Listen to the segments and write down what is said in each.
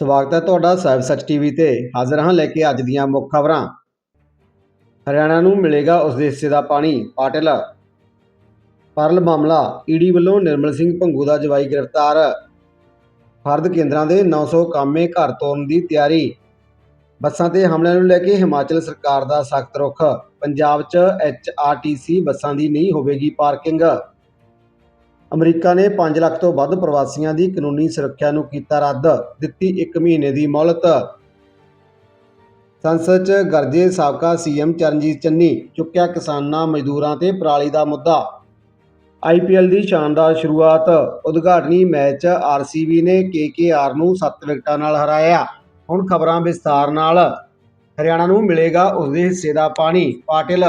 ਸਵਾਗਤ ਹੈ ਤੁਹਾਡਾ ਸਾਹਿਬ ਸੱਚ ਟੀਵੀ ਤੇ। ਹਾਜ਼ਰ ਹਾਂ ਲੈ ਕੇ ਅੱਜ ਦੀਆਂ ਮੁੱਖ ਖਬਰਾਂ। ਹਰਿਆਣਾ ਨੂੰ ਮਿਲੇਗਾ ਉਸ ਦੇ ਹਿੱਸੇ ਦਾ ਪਾਣੀ, ਪਾਟਿਲ। ਪਰਲ ਮਾਮਲਾ ਈਡੀ ਵੱਲੋਂ ਨਿਰਮਲ ਸਿੰਘ ਭੰਗੂ ਦਾ ਜਵਾਈ ਗ੍ਰਿਫਤਾਰ। ਫਰਦ ਕੇਂਦਰਾਂ ਦੇ 900 ਕਾਮੇ ਘਰ ਤੋਰਨ ਦੀ ਤਿਆਰੀ। ਬੱਸਾਂ ਤੇ ਹਮਲਿਆਂ ਨੂੰ ਲੈ ਕੇ ਹਿਮਾਚਲ ਸਰਕਾਰ ਦਾ ਸਖਤ ਰੁਖ। ਪੰਜਾਬ 'ਚ ਐਚਆਰਟੀਸੀ ਬੱਸਾਂ ਦੀ ਨਹੀਂ ਹੋਵੇਗੀ ਪਾਰਕਿੰਗ। ਅਮਰੀਕਾ ਨੇ 5 ਲੱਖ ਤੋਂ ਵੱਧ ਪ੍ਰਵਾਸੀਆਂ ਦੀ ਕਾਨੂੰਨੀ ਸੁਰੱਖਿਆ ਨੂੰ ਕੀਤਾ ਰੱਦ, ਦਿੱਤੀ 1 ਮਹੀਨੇ ਦੀ ਮੌਲਤ। ਸੰਸਦ 'ਚ ਗਰਜੇ ਸਾਬਕਾ ਸੀਐਮ ਚਰਨਜੀਤ ਚੰਨੀ ਚੁੱਕਿਆ ਕਿਸਾਨਾਂ ਮਜ਼ਦੂਰਾਂ ਤੇ ਪਰਾਲੀ ਦਾ ਮੁੱਦਾ। ਆਈਪੀਐਲ ਦੀ ਸ਼ਾਨਦਾਰ ਸ਼ੁਰੂਆਤ, ਉਦਘਾਟਨੀ ਮੈਚ ਆਰਸੀਬੀ ਨੇ ਕੇਕੇਆਰ ਨੂੰ 7 ਵਿਕਟਾਂ ਨਾਲ ਹਰਾਇਆ। ਹੁਣ ਖਬਰਾਂ ਵਿਸਥਾਰ ਨਾਲ। ਹਰਿਆਣਾ ਨੂੰ ਮਿਲੇਗਾ ਉਸ ਦੇ ਹਿੱਸੇ ਦਾ ਪਾਣੀ, ਪਾਟਿਲ।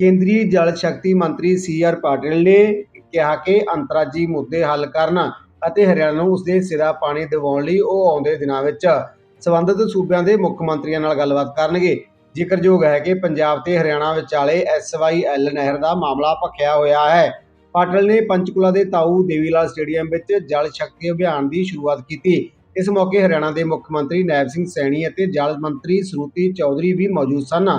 ਕੇਂਦਰੀ ਜਲ ਸ਼ਕਤੀ ਮੰਤਰੀ ਸੀ ਆਰ ਪਾਟਿਲ ਨੇ ਕਿਹਾ ਕਿ ਅੰਤਰਰਾਜੀ ਮੁੱਦੇ ਹੱਲ ਕਰਨ ਅਤੇ ਹਰਿਆਣਾ ਨੂੰ ਉਸਦੇ ਸਿਰਾ ਪਾਣੀ ਦਿਵਾਉਣ ਲਈ ਉਹ ਆਉਂਦੇ ਦਿਨਾਂ ਵਿੱਚ ਸਬੰਧਿਤ ਸੂਬਿਆਂ ਦੇ ਮੁੱਖ ਮੰਤਰੀਆਂ ਨਾਲ ਗੱਲਬਾਤ ਕਰਨਗੇ। ਜ਼ਿਕਰਯੋਗ ਹੈ ਕਿ ਪੰਜਾਬ ਤੇ ਹਰਿਆਣਾ ਵਿਚਾਲੇ ਐਸਵਾਈਐਲ ਨਹਿਰ ਦਾ ਮਾਮਲਾ ਭਖਿਆ ਹੋਇਆ ਹੈ। ਪਾਟਲ ਨੇ ਪੰਚਕੁਲਾ ਦੇ ਤਾਊ ਦੇਵੀਲਾਲ ਸਟੇਡੀਅਮ ਵਿੱਚ ਜਲ ਸ਼ਕਤੀ ਅਭਿਆਨ ਦੀ ਸ਼ੁਰੂਆਤ ਕੀਤੀ। ਇਸ ਮੌਕੇ ਹਰਿਆਣਾ ਦੇ ਮੁੱਖ ਮੰਤਰੀ ਨਾਇਬ ਸਿੰਘ ਸੈਣੀ ਅਤੇ ਜਲ ਮੰਤਰੀ ਸਰੂਤੀ ਚੌਧਰੀ ਵੀ ਮੌਜੂਦ ਸਨ।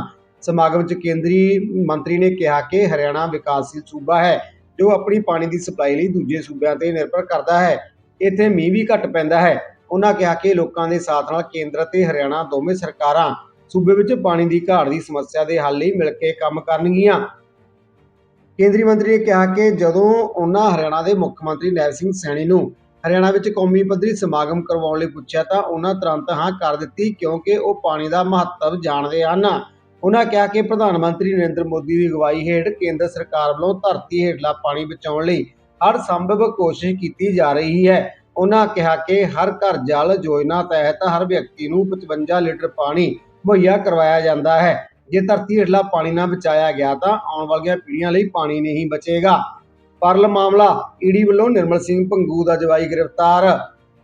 ਸਮਾਗਮ 'ਚ ਕੇਂਦਰੀ ਮੰਤਰੀ ਨੇ ਕਿਹਾ ਕਿ ਹਰਿਆਣਾ ਵਿਕਾਸਸ਼ੀਲ ਸੂਬਾ ਹੈ। ਜੋ ਆਪਣੀ ਪਾਣੀ ਦੀ ਸਪਲਾਈ ਲਈ ਦੂਜੇ ਸੂਬਿਆਂ ਤੇ ਨਿਰਭਰ ਕਰਦਾ ਹੈ। ਇੱਥੇ ਮੀਂਹ ਵੀ ਘੱਟ ਪੈਂਦਾ ਹੈ। ਉਹਨਾਂ ਕਿਹਾ ਕਿ ਲੋਕਾਂ ਦੇ ਸਾਥ ਨਾਲ ਕੇਂਦਰ ਅਤੇ ਹਰਿਆਣਾ ਦੋਵੇਂ ਸਰਕਾਰਾਂ ਸੂਬੇ ਵਿੱਚ ਪਾਣੀ ਦੀ ਘਾਟ ਦੀ ਸਮੱਸਿਆ ਦੇ ਹੱਲ ਲਈ ਮਿਲ ਕੇ ਕੰਮ ਕਰਨਗੀਆਂ। ਕੇਂਦਰੀ ਮੰਤਰੀ ਨੇ ਕਿਹਾ ਕਿ ਜਦੋਂ ਉਹਨਾਂ ਹਰਿਆਣਾ ਦੇ ਮੁੱਖ ਮੰਤਰੀ ਨੈਰ ਸਿੰਘ ਸੈਣੀ ਨੂੰ ਹਰਿਆਣਾ ਵਿੱਚ ਕੌਮੀ ਪੱਧਰੀ ਸਮਾਗਮ ਕਰਵਾਉਣ ਲਈ ਪੁੱਛਿਆ ਤਾਂ ਉਹਨਾਂ ਤੁਰੰਤ ਹਾਂ ਕਰ ਦਿੱਤੀ ਕਿਉਂਕਿ ਉਹ ਪਾਣੀ ਦਾ ਮਹੱਤਵ ਜਾਣਦੇ ਹਨ। ਉਹਨਾਂ ਕਿਹਾ ਕਿ ਪ੍ਰਧਾਨ ਮੰਤਰੀ ਨਰਿੰਦਰ ਮੋਦੀ ਦੀ ਅਗਵਾਈ ਹੇਠ ਕੇਂਦਰ ਸਰਕਾਰ ਵੱਲੋਂ ਧਰਤੀ ਹੇਠਲਾ ਪਾਣੀ ਬਚਾਉਣ ਲਈ ਹਰ ਸੰਭਵ ਕੋਸ਼ਿਸ਼ ਕੀਤੀ ਜਾ ਰਹੀ ਹੈ। ਉਹਨਾਂ ਕਿਹਾ ਕਿ ਹਰ ਘਰ ਜਲ ਯੋਜਨਾ ਤਹਿਤ ਹਰ ਵਿਅਕਤੀ ਨੂੰ 55 ਲੀਟਰ ਪਾਣੀ ਮੁਹੱਈਆ ਕਰਵਾਇਆ ਜਾਂਦਾ ਹੈ। ਜੇ ਧਰਤੀ ਹੇਠਲਾ ਪਾਣੀ ਨਾ ਬਚਾਇਆ ਗਿਆ ਤਾਂ ਆਉਣ ਵਾਲੀਆਂ ਪੀੜ੍ਹੀਆਂ ਲਈ ਪਾਣੀ ਨਹੀਂ ਬਚੇਗਾ। ਪਰਲ ਮਾਮਲਾ ਈਡੀ ਵੱਲੋਂ ਨਿਰਮਲ ਸਿੰਘ ਪੰਗੂ ਦਾ ਜਵਾਈ ਗ੍ਰਿਫਤਾਰ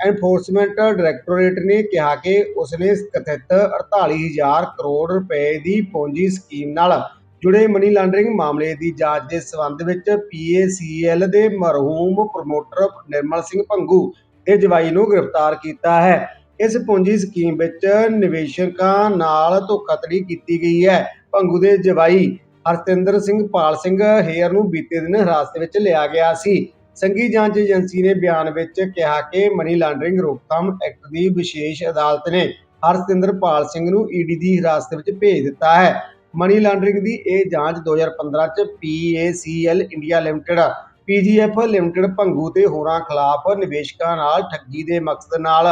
ਐਨਫੋਰਸਮੈਂਟ ਡਾਇਰੈਕਟੋਰੇਟ ਨੇ ਕਿਹਾ ਕਿ ਉਸਨੇ ਕਥਿਤ 48000 ਕਰੋੜ ਰੁਪਏ ਦੀ ਪੂੰਜੀ ਸਕੀਮ ਨਾਲ ਜੁੜੇ ਮਨੀ ਲਾਂਡਰਿੰਗ ਮਾਮਲੇ ਦੀ ਜਾਂਚ ਦੇ ਸਬੰਧ ਵਿੱਚ ਪੀਏਸੀਐਲ ਦੇ ਮਰਹੂਮ ਪ੍ਰਮੋਟਰ ਨਿਰਮਲ ਸਿੰਘ ਭੰਗੂ ਦੇ ਜਵਾਈ ਨੂੰ ਗ੍ਰਿਫਤਾਰ ਕੀਤਾ ਹੈ। ਇਸ ਪੂੰਜੀ ਸਕੀਮ ਵਿੱਚ ਨਿਵੇਸ਼ਕਾਂ ਨਾਲ ਧੋਖਾਧੜੀ ਕੀਤੀ ਗਈ ਹੈ। ਭੰਗੂ ਦੇ ਜਵਾਈ ਹਰਤਿੰਦਰ ਸਿੰਘ ਪਾਲ ਸਿੰਘ ਹੇਅਰ ਨੂੰ ਬੀਤੇ ਦਿਨ ਹਿਰਾਸਤ ਵਿੱਚ ਲਿਆ ਗਿਆ ਸੀ। ਸੰਘੀ ਜਾਂਚ ਏਜੰਸੀ ਨੇ ਬਿਆਨ ਵਿੱਚ ਕਿਹਾ ਕਿ ਮਨੀ ਲਾਂਡਰਿੰਗ, ਰੋਕਥਾਮ ਐਕਟ ਦੀ ਵਿਸ਼ੇਸ਼ ਅਦਾਲਤ ਨੇ ਹਰਸਤਿੰਦਰਪਾਲ ਸਿੰਘ ਨੂੰ ਈਡੀ ਦੀ ਹਿਰਾਸਤ ਵਿੱਚ ਭੇਜ ਦਿੱਤਾ ਹੈ। ਮਨੀ ਲਾਂਡਰਿੰਗ ਦੀ ਇਹ ਜਾਂਚ 2015 ਚ PACL India limited PGF limited Bhangu ਤੇ ਹੋਰਾਂ ਖਿਲਾਫ ਨਿਵੇਸ਼ਕਾਂ ਨਾਲ ਠੱਗੀ ਦੇ ਮਕਸਦ ਨਾਲ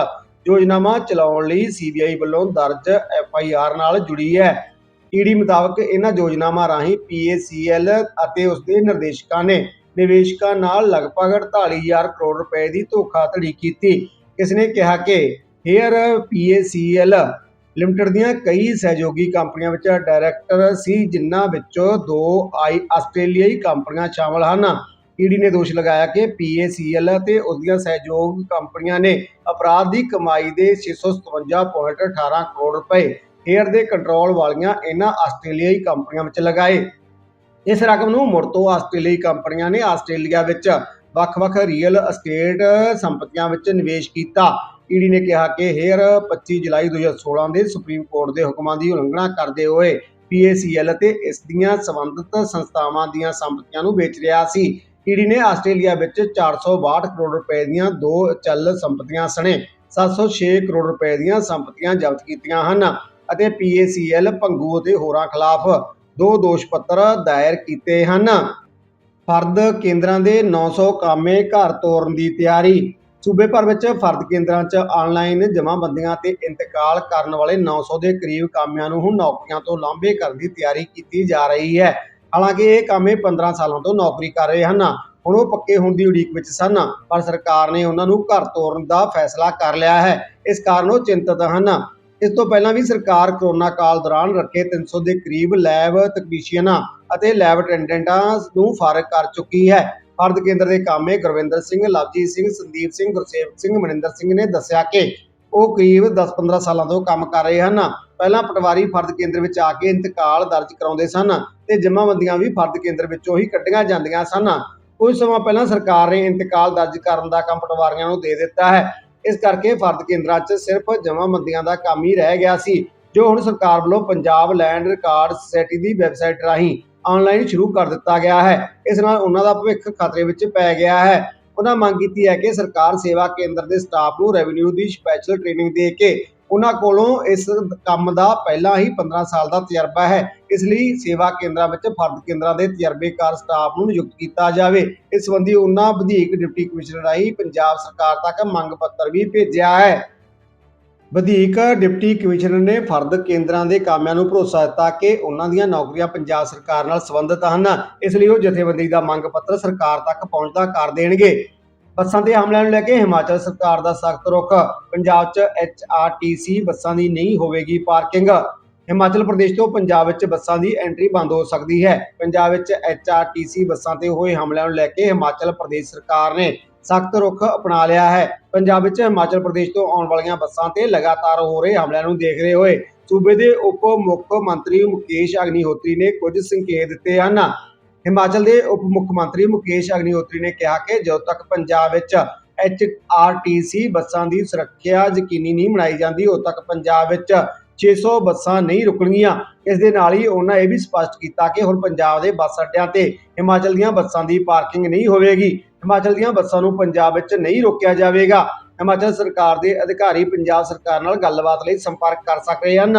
ਯੋਜਨਾਵਾਂ ਚਲਾਉਣ ਲਈ ਸੀਬੀਆਈ ਵੱਲੋਂ ਦਰਜ ਐਫਆਈਆਰ ਨਾਲ ਜੁੜੀ ਹੈ। ਈਡੀ ਮੁਤਾਬਕ ਇਹਨਾਂ ਯੋਜਨਾਵਾਂ ਰਾਹੀਂ ਪੀਏਸੀਐਲ ਅਤੇ ਉਸ ਦੇ ਨਿਰਦੇਸ਼ਕਾਂ ਨੇ ਨਿਵੇਸ਼ਕਾਂ ਨਾਲ ਲਗਭਗ 48000 ਕਰੋੜ ਰੁਪਏ ਦੀ ਧੋਖਾਧੜੀ ਕੀਤੀ। ਇਸ ਨੇ ਕਿਹਾ ਕਿ ਹੇਅਰ ਪੀਏਸੀਐਲ ਲਿਮਟਿਡ ਦੀਆਂ ਕਈ ਸਹਿਯੋਗੀ ਕੰਪਨੀਆਂ ਵਿੱਚ ਡਾਇਰੈਕਟਰ ਸੀ, ਜਿਨ੍ਹਾਂ ਵਿੱਚੋਂ ਦੋ ਆਈ ਆਸਟ੍ਰੇਲੀਆਈ ਕੰਪਨੀਆਂ ਸ਼ਾਮਲ ਹਨ। ਈਡੀ ਨੇ ਦੋਸ਼ ਲਗਾਇਆ ਕਿ ਪੀਏਸੀਐਲ ਅਤੇ ਉਸ ਦੀਆਂ ਸਹਿਯੋਗ ਕੰਪਨੀਆਂ ਨੇ ਅਪਰਾਧ ਦੀ ਕਮਾਈ ਦੇ 657.18 ਕਰੋੜ ਰੁਪਏ ਹੇਅਰ ਦੇ ਕੰਟਰੋਲ ਵਾਲੀਆਂ ਇਹਨਾਂ ਆਸਟ੍ਰੇਲੀਆਈ ਕੰਪਨੀਆਂ ਵਿੱਚ ਲਗਾਏ। ਇਸ ਰਕਮ ਨੂੰ ਮੁੜ ਤੋਂ ਆਸਟ੍ਰੇਲੀਆਈ ਕੰਪਨੀਆਂ ਨੇ ਆਸਟ੍ਰੇਲੀਆ ਵਿੱਚ ਵੱਖ-ਵੱਖ ਰੀਅਲ ਅਸਟੇਟ ਸੰਪਤੀਆਂ ਵਿੱਚ ਨਿਵੇਸ਼ ਕੀਤਾ। ਈਡੀ ਨੇ ਕਿਹਾ ਕਿ ਹੇਅਰ 25 ਜੁਲਾਈ 2016 ਦੇ ਸੁਪਰੀਮ ਕੋਰਟ ਦੇ ਹੁਕਮਾਂ ਦੀ ਉਲੰਘਣਾ ਕਰਦੇ ਹੋਏ ਪੀਏਸੀਐਲ ਅਤੇ ਇਸ ਦੀਆਂ ਸੰਬੰਧਿਤ ਸੰਸਥਾਵਾਂ ਦੀਆਂ ਸੰਪਤੀਆਂ ਨੂੰ ਵੇਚ ਰਿਹਾ ਸੀ। ਈਡੀ ਨੇ ਆਸਟ੍ਰੇਲੀਆ ਵਿੱਚ 462 ਕਰੋੜ ਰੁਪਏ ਦੀਆਂ ਦੋ ਚੱਲ ਸੰਪਤੀਆਂ ਸਣੇ 706 ਕਰੋੜ ਰੁਪਏ ਦੀਆਂ ਸੰਪਤੀਆਂ ਜ਼ਬਤ ਕੀਤੀਆਂ ਹਨ ਅਤੇ ਪੀਏਸੀਐਲ ਭੰਗੂ ਅਤੇ ਹੋਰਾਂ ਖਿਲਾਫ ਦੋ ਦੋਸ਼ ਪੱਤਰ ਦਾਇਰ ਕੀਤੇ ਹਨ। ਫਰਦ ਕੇਂਦਰਾਂ ਦੇ 900 ਕਾਮੇ ਘਰ ਤੋਰਨ ਦੀ ਤਿਆਰੀ। ਸੂਬੇ ਭਰ ਵਿੱਚ ਫਰਦ ਕੇਂਦਰਾਂ 'ਚ ਆਨਲਾਈਨ ਜਮ੍ਹਾਂਬੰਦੀਆਂ ਤੇ ਇੰਤਕਾਲ ਕਰਨ ਵਾਲੇ 900 ਦੇ ਕਰੀਬ ਕਾਮਿਆਂ ਨੂੰ ਹੁਣ ਨੌਕਰੀਆਂ ਤੋਂ ਲਾਂਭੇ ਕਰਨ ਦੀ ਤਿਆਰੀ ਕੀਤੀ ਜਾ ਰਹੀ ਹੈ। ਹਾਲਾਂਕਿ ਇਹ ਕਾਮੇ 15 ਸਾਲਾਂ ਤੋਂ ਨੌਕਰੀ ਕਰ ਰਹੇ ਹਨ। ਹੁਣ ਉਹ ਪੱਕੇ ਹੋਣ ਦੀ ਉਡੀਕ ਵਿੱਚ ਸਨ, ਪਰ ਸਰਕਾਰ ਨੇ ਉਹਨਾਂ ਨੂੰ ਘਰ ਤੋਰਨ ਦਾ ਫੈਸਲਾ ਕਰ ਲਿਆ ਹੈ। ਇਸ ਕਾਰਨ ਉਹ ਚਿੰਤਤ ਹਨ। ਇਸ ਤੋਂ ਪਹਿਲਾਂ ਵੀ ਸਰਕਾਰ ਕੋਰੋਨਾ ਕਾਲ ਦੌਰਾਨ ਰੱਖੇ 300 ਦੇ ਕਰੀਬ ਲੈਬ ਤਕਨੀਸ਼ੀਅਨਾਂ ਅਤੇ ਲੈਬ ਅਟੈਂਡੈਂਟਾਂ ਨੂੰ ਫਾਰਗ ਕਰ ਚੁੱਕੀ ਹੈ। ਫਰਦ ਕੇਂਦਰ ਦੇ ਕਾਮੇ ਗੁਰਵਿੰਦਰ ਸਿੰਘ, ਲਵਜੀਤ ਸਿੰਘ, ਸੰਦੀਪ ਸਿੰਘ, ਗੁਰਸੇਵਕ ਸਿੰਘ, ਮਨਿੰਦਰ ਸਿੰਘ ਨੇ ਦੱਸਿਆ ਕਿ ਉਹ ਕਰੀਬ 10-15 ਸਾਲਾਂ ਤੋਂ ਕੰਮ ਕਰ ਰਹੇ ਹਨ। ਪਹਿਲਾਂ ਪਟਵਾਰੀ ਫਰਦ ਕੇਂਦਰ ਵਿੱਚ ਆ ਕੇ ਇੰਤਕਾਲ ਦਰਜ ਕਰਾਉਂਦੇ ਸਨ ਤੇ ਜਮ੍ਹਾਂਬੰਦੀਆਂ ਵੀ ਫਰਦ ਕੇਂਦਰ ਵਿੱਚੋਂ ਹੀ ਕੱਢੀਆਂ ਜਾਂਦੀਆਂ ਸਨ। ਕੁਝ ਸਮਾਂ ਪਹਿਲਾਂ ਸਰਕਾਰ ਨੇ ਇੰਤਕਾਲ ਦਰਜ ਕਰਨ ਦਾ ਕੰਮ ਪਟਵਾਰੀਆਂ ਨੂੰ ਦੇ ਦਿੱਤਾ ਹੈ। ਇਸ ਕਰਕੇ ਫਰਦ ਕੇਂਦਰਾਂ 'ਚ ਸਿਰਫ ਜਮ੍ਹਾਂਬੰਦੀਆਂ ਦਾ ਕੰਮ ਹੀ ਰਹਿ ਗਿਆ ਸੀ, ਜੋ ਹੁਣ ਸਰਕਾਰ ਵੱਲੋਂ ਪੰਜਾਬ ਲੈਂਡ ਰਿਕਾਰਡ ਸੁਸਾਇਟੀ ਦੀ ਵੈਬਸਾਈਟ ਰਾਹੀਂ ਆਨਲਾਈਨ ਸ਼ੁਰੂ ਕਰ ਦਿੱਤਾ ਗਿਆ ਹੈ। ਇਸ ਨਾਲ ਉਹਨਾਂ ਦਾ ਭਵਿੱਖ ਖਤਰੇ ਵਿੱਚ ਪੈ ਗਿਆ ਹੈ। ਉਹਨਾਂ ਮੰਗ ਕੀਤੀ ਹੈ ਕਿ ਸਰਕਾਰ ਸੇਵਾ ਕੇਂਦਰ ਦੇ ਸਟਾਫ ਨੂੰ ਰੈਵਨਿਊ ਦੀ ਸਪੈਸ਼ਲ ਟ੍ਰੇਨਿੰਗ ਦੇ ਕੇ ਉਹਨਾਂ ਕੋਲੋਂ ਇਸ ਕੰਮ ਦਾ ਪਹਿਲਾਂ ਹੀ 15 ਸਾਲ ਦਾ ਤਜਰਬਾ ਹੈ। ਇਸ ਲਈ ਸੇਵਾ ਕੇਂਦਰਾਂ ਵਿੱਚ ਫਰਦ ਕੇਂਦਰਾਂ ਦੇ ਤਜਰਬੇਕਾਰ ਸਟਾਫ ਨੂੰ ਨਿਯੁਕਤ ਕੀਤਾ ਜਾਵੇ। ਇਸ ਸੰਬੰਧੀ ਉਹਨਾਂ ਵਧੀਕ ਡਿਪਟੀ ਕਮਿਸ਼ਨਰ ਰਾਹੀਂ ਪੰਜਾਬ ਸਰਕਾਰ ਤੱਕ ਮੰਗ ਪੱਤਰ ਵੀ ਭੇਜਿਆ ਹੈ। ਵਧੀਕ ਡਿਪਟੀ ਕਮਿਸ਼ਨਰ ਨੇ ਫਰਦ ਕੇਂਦਰਾਂ ਦੇ ਕਾਮਿਆਂ ਨੂੰ ਭਰੋਸਾ ਦਿੱਤਾ ਕਿ ਉਹਨਾਂ ਦੀਆਂ ਨੌਕਰੀਆਂ ਪੰਜਾਬ ਸਰਕਾਰ ਨਾਲ ਸੰਬੰਧਿਤ ਹਨ। ਇਸ ਲਈ ਉਹ ਜਥੇਬੰਦੀ ਦਾ ਮੰਗ ਪੱਤਰ ਸਰਕਾਰ ਤੱਕ ਪਹੁੰਚਦਾ ਕਰ ਦੇਣਗੇ। ਬੱਸਾਂ ਤੇ ਹਮਲਿਆਂ ਨੂੰ ਲੈ ਕੇ ਹਿਮਾਚਲ ਸਰਕਾਰ ਦਾ ਸਖਤ ਰੁਖ, ਪੰਜਾਬ 'ਚ ਐਚਆਰਟੀਸੀ ਬੱਸਾਂ ਦੀ ਨਹੀਂ ਹੋਵੇਗੀ ਪਾਰਕਿੰਗ ਹਿਮਾਚਲ ਪ੍ਰਦੇਸ਼ ਤੋਂ ਪੰਜਾਬ ਵਿੱਚ ਬੱਸਾਂ ਦੀ ਐਂਟਰੀ ਬੰਦ ਹੋ ਸਕਦੀ ਹੈ। ਪੰਜਾਬ ਵਿੱਚ ਐਚਆਰਟੀਸੀ ਬੱਸਾਂ ਤੇ ਹੋਏ ਹਮਲਿਆਂ ਨੂੰ ਲੈ ਕੇ ਹਿਮਾਚਲ ਪ੍ਰਦੇਸ਼ ਸਰਕਾਰ ਨੇ ਸਖਤ ਰੁਖ ਅਪਣਾ ਲਿਆ ਹੈ। ਪੰਜਾਬ ਵਿੱਚ ਹਿਮਾਚਲ ਪ੍ਰਦੇਸ਼ ਤੋਂ ਆਉਣ ਵਾਲੀਆਂ ਬੱਸਾਂ ਤੇ ਲਗਾਤਾਰ ਹੋ ਰਹੇ ਹਮਲਿਆਂ ਨੂੰ ਦੇਖਦੇ ਹੋਏ ਸੂਬੇ ਦੇ ਉਪ ਮੁੱਖ ਮੰਤਰੀ ਮੁਕੇਸ਼ ਅਗਨੀਹੋਤਰੀ ਨੇ ਕੁਝ ਸੰਕੇਤ ਦਿੱਤੇ ਹਨ। ਹਿਮਾਚਲ ਦੇ ਉਪ ਮੁੱਖ ਮੰਤਰੀ ਮੁਕੇਸ਼ ਅਗਨੀਹੋਤਰੀ ਨੇ ਕਿਹਾ ਕਿ ਜਦੋਂ ਤੱਕ ਪੰਜਾਬ ਵਿੱਚ ਐਚਆਰਟੀਸੀ ਬੱਸਾਂ ਦੀ ਸੁਰੱਖਿਆ ਯਕੀਨੀ ਨਹੀਂ ਬਣਾਈ ਜਾਂਦੀ, ਉਦੋਂ ਤੱਕ ਪੰਜਾਬ ਵਿੱਚ 600 ਬੱਸਾਂ ਨਹੀਂ ਰੁਕਣਗੀਆਂ। ਇਸ ਦੇ ਨਾਲ ਹੀ ਉਹਨਾਂ ਇਹ ਵੀ ਸਪਸ਼ਟ ਕੀਤਾ ਕਿ ਹੁਣ ਪੰਜਾਬ ਦੇ ਬੱਸ ਅੱਡਿਆਂ ਤੇ ਹਿਮਾਚਲ ਦੀਆਂ ਬੱਸਾਂ ਦੀ ਪਾਰਕਿੰਗ ਨਹੀਂ ਹੋਵੇਗੀ। ਹਿਮਾਚਲ ਦੀਆਂ ਬੱਸਾਂ ਨੂੰ ਪੰਜਾਬ ਵਿੱਚ ਨਹੀਂ ਰੋਕਿਆ ਜਾਵੇਗਾ। ਹਿਮਾਚਲ ਸਰਕਾਰ ਦੇ ਅਧਿਕਾਰੀ ਪੰਜਾਬ ਸਰਕਾਰ ਨਾਲ ਗੱਲਬਾਤ ਲਈ ਸੰਪਰਕ ਕਰ ਸਕਦੇ ਹਨ।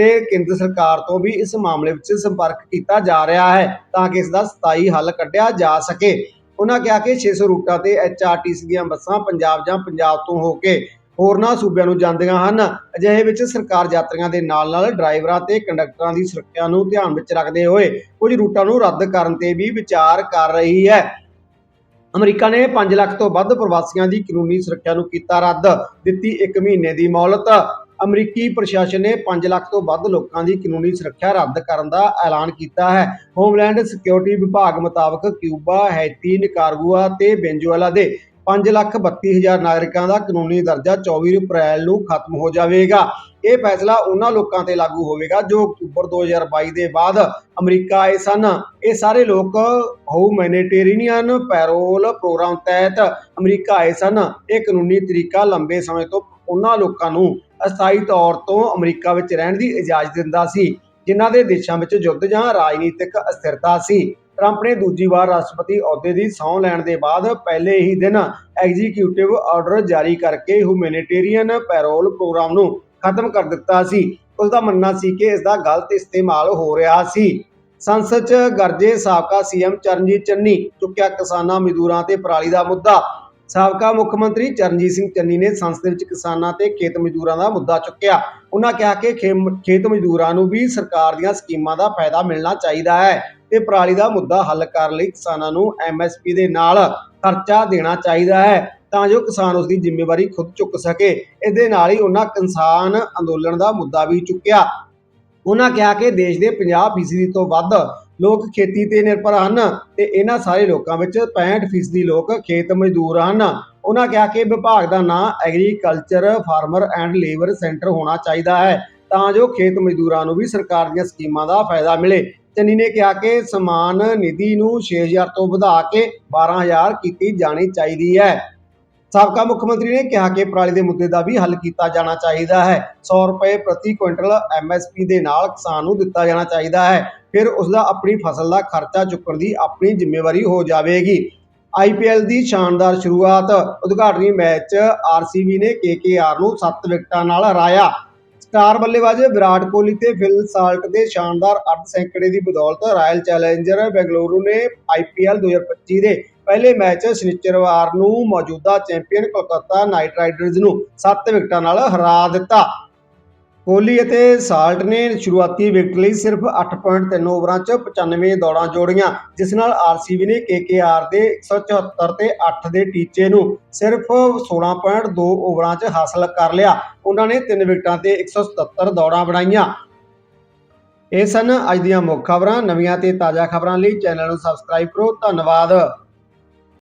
ਤੇ ਕੇਂਦਰ ਸਰਕਾਰ ਤੋਂ ਵੀ ਇਸ ਮਾਮਲੇ ਵਿੱਚ ਸੰਪਰਕ ਕੀਤਾ ਜਾ ਰਿਹਾ ਹੈ ਤਾਂ ਕਿ ਇਸ ਦਾ ਸਥਾਈ ਹੱਲ ਕੱਢਿਆ ਜਾ ਸਕੇ। ਉਹਨਾਂ ਕਿਹਾ ਕਿ 600 ਰੂਟਾਂ ਤੇ ਐਚਆਰਟੀਸੀ ਦੀਆਂ ਬੱਸਾਂ ਪੰਜਾਬ ਜਾਂ ਪੰਜਾਬ ਤੋਂ ਹੋ ਕੇ ਹੋਰਨਾਂ ਸੂਬਿਆਂ ਨੂੰ ਜਾਂਦੀਆਂ ਹਨ। ਅਜਿਹੇ ਵਿੱਚ ਸਰਕਾਰ ਯਾਤਰੀਆਂ ਦੇ ਨਾਲ-ਨਾਲ ਡਰਾਈਵਰਾਂ ਤੇ ਕੰਡਕਟਰਾਂ ਦੀ ਸੁਰੱਖਿਆ ਨੂੰ ਧਿਆਨ ਵਿੱਚ ਰੱਖਦੇ ਹੋਏ ਕੁਝ ਰੂਟਾਂ ਨੂੰ ਰੱਦ ਕਰਨ ਤੇ ਵੀ ਵਿਚਾਰ ਕਰ ਰਹੀ ਹੈ। ਅਮਰੀਕਾ ਨੇ 5 ਲੱਖ ਤੋਂ ਵੱਧ ਪ੍ਰਵਾਸੀਆਂ ਦੀ ਕਾਨੂੰਨੀ ਸੁਰੱਖਿਆ ਨੂੰ ਕੀਤਾ ਰੱਦ, ਦਿੱਤੀ 1 ਮਹੀਨੇ ਦੀ ਮੌਲਤ। ਅਮਰੀਕੀ ਪ੍ਰਸ਼ਾਸਨ ਨੇ 5 ਲੱਖ ਤੋਂ ਵੱਧ ਲੋਕਾਂ ਦੀ ਕਾਨੂੰਨੀ ਸੁਰੱਖਿਆ ਰੱਦ ਕਰਨ ਦਾ ਐਲਾਨ ਕੀਤਾ ਹੈ। ਹੋਮਲੈਂਡ ਸਿਕਿਉਰਿਟੀ ਵਿਭਾਗ ਮੁਤਾਬਕ ਕਿਊਬਾ, ਹੈਤੀ, ਨਿਕਾਰਗੁਆ ਤੇ ਵੈਨਜ਼ੂਏਲਾ ਦੇ 5 ਲੱਖ 32 ਹਜ਼ਾਰ ਨਾਗਰਿਕਾਂ ਦਾ ਕਾਨੂੰਨੀ ਦਰਜਾ 24 ਅਪ੍ਰੈਲ ਨੂੰ ਖਤਮ ਹੋ ਜਾਵੇਗਾ। ਇਹ ਫੈਸਲਾ ਉਹਨਾਂ ਲੋਕਾਂ ਤੇ ਲਾਗੂ ਹੋਵੇਗਾ ਜੋ ਅਕਤੂਬਰ 2022 ਦੇ ਬਾਅਦ ਅਮਰੀਕਾ ਆਏ ਸਨ। ਇਹ ਸਾਰੇ ਲੋਕ ਹਿਊਮੈਨਿਟੇਰੀਅਨ ਪੈਰੋਲ ਪ੍ਰੋਗਰਾਮ ਤਹਿਤ ਅਮਰੀਕਾ ਆਏ ਸਨ। ਇਹ ਕਾਨੂੰਨੀ ਤਰੀਕਾ ਲੰਬੇ ਸਮੇਂ ਤੋਂ ਉਹਨਾਂ ਲੋਕਾਂ ਨੂੰ ਅਸਥਾਈ ਤੌਰ ਤੋਂ ਅਮਰੀਕਾ ਵਿੱਚ ਰਹਿਣ ਦੀ ਇਜਾਜ਼ਤ ਦਿੰਦਾ ਸੀ, ਜਿਨ੍ਹਾਂ ਦੇ ਦੇਸ਼ਾਂ ਵਿੱਚ ਯੁੱਧ ਜਾਂ ਰਾਜਨੀਤਿਕ ਅਸਥਿਰਤਾ ਸੀ। ਟਰੰਪ ਨੇ ਦੂਜੀ ਵਾਰ ਰਾਸ਼ਟਰਪਤੀ ਅਹੁਦੇ ਦੀ ਸਹੁੰ ਲੈਣ ਦੇ ਬਾਅਦ ਪਹਿਲੇ ਹੀ ਦਿਨ ਐਗਜ਼ੀਕਿਊਟਿਵ ਆਰਡਰ ਜਾਰੀ ਕਰਕੇ ਹਿਊਮੈਨਿਟੇਰੀਅਨ ਪੈਰੋਲ ਪ੍ਰੋਗਰਾਮ ਨੂੰ ਖਤਮ ਕਰ ਦਿੱਤਾ ਸੀ। ਉਸ ਦਾ ਮੰਨਣਾ ਸੀ ਕਿ ਇਸ ਦਾ ਗਲਤ ਇਸਤੇਮਾਲ ਹੋ ਰਿਹਾ ਸੀ। ਸੰਸਦ 'ਚ ਗਰਜੇ ਸਾਬਕਾ ਸੀਐਮ ਚਰਨਜੀਤ ਚੰਨੀ ਚੁੱਕਿਆ ਕਿਸਾਨਾਂ, ਮਜ਼ਦੂਰਾਂ ਤੇ ਪਰਾਲੀ ਦਾ ਮੁੱਦਾ ਸਾਬਕਾ ਮੁੱਖ ਮੰਤਰੀ ਚਰਨਜੀਤ ਸਿੰਘ ਚੰਨੀ ਨੇ ਸੰਸਦ ਵਿੱਚ ਕਿਸਾਨਾਂ ਤੇ ਖੇਤ ਮਜ਼ਦੂਰਾਂ ਦਾ ਮੁੱਦਾ ਚੁੱਕਿਆ। ਉਹਨਾਂ ਕਿਹਾ ਕਿ ਖੇਤ ਮਜ਼ਦੂਰਾਂ ਨੂੰ ਵੀ ਸਰਕਾਰ ਦੀਆਂ ਸਕੀਮਾਂ ਦਾ ਫਾਇਦਾ ਮਿਲਣਾ ਚਾਹੀਦਾ ਹੈ ਤੇ ਪਰਾਲੀ ਦਾ ਮੁੱਦਾ ਹੱਲ ਕਰਨ ਲਈ ਕਿਸਾਨਾਂ ਨੂੰ ਐਮਐਸਪੀ ਦੇ ਨਾਲ ਖਰਚਾ ਦੇਣਾ ਚਾਹੀਦਾ ਹੈ ਤਾਂ ਜੋ ਕਿਸਾਨ ਉਸ ਦੀ ਜ਼ਿੰਮੇਵਾਰੀ ਖੁਦ ਚੁੱਕ ਸਕੇ। ਇਸ ਦੇ ਨਾਲ ਹੀ ਉਹਨਾਂ ਕਿਸਾਨ ਅੰਦੋਲਨ ਦਾ ਮੁੱਦਾ ਵੀ ਚੁੱਕਿਆ। ਉਹਨਾਂ ਕਿਹਾ ਕਿ ਦੇਸ਼ ਦੇ 50% ਤੋਂ ਵੱਧ ਲੋਕ ਖੇਤੀ ਤੇ ਨਿਰਭਰ ਹਨ ਤੇ ਇਹਨਾਂ ਸਾਰੇ ਲੋਕਾਂ ਵਿੱਚ 65% ਲੋਕ ਖੇਤ ਮਜ਼ਦੂਰ ਹਨ। ਉਹਨਾਂ ਕਿਹਾ ਕਿ ਵਿਭਾਗ ਦਾ ਨਾਂ agriculture farmer and labour centre ਹੋਣਾ ਚਾਹੀਦਾ ਹੈ ਤਾਂ ਜੋ ਖੇਤ ਮਜ਼ਦੂਰਾਂ ਨੂੰ ਵੀ ਸਰਕਾਰ ਦੀਆਂ ਸਕੀਮਾਂ ਦਾ ਫਾਇਦਾ ਮਿਲੇ। ਚੰਨੀ ਨੇ ਕਿਹਾ ਕਿ ਸਮਾਨ ਨਿਧੀ ਨੂੰ 6000 ਤੋਂ ਵਧਾ ਕੇ 12000 ਕੀਤੀ ਜਾਣੀ ਚਾਹੀਦੀ ਹੈ। ਸਾਬਕਾ ਮੁੱਖ ਮੰਤਰੀ ਨੇ ਕਿਹਾ ਕਿ ਪਰਾਲੀ ਦੇ ਮੁੱਦੇ ਦਾ ਵੀ ਹੱਲ ਕੀਤਾ ਜਾਣਾ ਚਾਹੀਦਾ ਹੈ। 100 ਰੁਪਏ ਪ੍ਰਤੀ ਕੁਇੰਟਲ ਐਮਐਸਪੀ ਦੇ ਨਾਲ ਕਿਸਾਨ ਨੂੰ ਦਿੱਤਾ ਜਾਣਾ ਚਾਹੀਦਾ ਹੈ। ਫਿਰ ਉਸ ਦਾ ਆਪਣੀ ਫਸਲ ਦਾ ਖਰਚਾ ਚੁੱਕਣ ਦੀ ਆਪਣੀ ਜ਼ਿੰਮੇਵਾਰੀ ਹੋ ਜਾਵੇਗੀ। ਆਈਪੀਐਲ ਦੀ ਸ਼ਾਨਦਾਰ ਸ਼ੁਰੂਆਤ ਉਦਘਾਟਨੀ ਮੈਚ 'ਚ ਆਰਸੀਬੀ ਨੇ ਕੇਕੇਆਰ ਨੂੰ 7 ਵਿਕਟਾਂ ਨਾਲ ਹਰਾਇਆ। ਸਟਾਰ ਬੱਲੇਬਾਜ਼ ਵਿਰਾਟ ਕੋਹਲੀ ਤੇ ਫਿਲ ਸਾਲਟ ਦੇ ਸ਼ਾਨਦਾਰ ਅੱਧ ਸੈਂਕੜੇ ਦੀ ਬਦੌਲਤ ਰਾਇਲ ਚੈਲੰਜਰ ਬੈਂਗਲੁਰੂ ਨੇ ਆਈਪੀਐਲ 2025 ਦੇ ਪਹਿਲੇ ਮੈਚ ਸ਼ਨੀਚਰਵਾਰ ਨੂੰ ਮੌਜੂਦਾ ਚੈਂਪੀਅਨ ਕੋਲਕਾਤਾ ਨਾਈਟ ਰਾਈਡਰਜ਼ ਨੂੰ 7 ਵਿਕਟਾਂ ਨਾਲ ਹਰਾ ਦਿੱਤਾ। ਕੋਹਲੀ ਅਤੇ ਸਾਲਟ ਨੇ ਸ਼ੁਰੂਆਤੀ ਵਿਕਟ ਲਈ ਸਿਰਫ 8.3 ਓਵਰਾਂ 'ਚ 95 ਦੌੜਾਂ ਜੋੜੀਆਂ, ਜਿਸ ਨਾਲ ਆਰਸੀਬੀ ਨੇ ਕੇਕੇਆਰ ਦੇ 174 ਤੇ 8 ਦੇ ਟੀਚੇ ਨੂੰ ਸਿਰਫ 16.2 ਓਵਰਾਂ 'ਚ ਹਾਸਲ ਕਰ ਲਿਆ। ਉਹਨਾਂ ਨੇ 3 ਵਿਕਟਾਂ ਤੇ 177 ਦੌੜਾਂ ਬਣਾਈਆਂ। ਇਹ ਸਨ ਅੱਜ ਦੀਆਂ ਮੁੱਖ ਖਬਰਾਂ। ਨਵੀਆਂ ਤੇ ਤਾਜ਼ਾ ਖਬਰਾਂ ਲਈ ਚੈਨਲ ਨੂੰ ਸਬਸਕ੍ਰਾਈਬ ਕਰੋ। ਧੰਨਵਾਦ।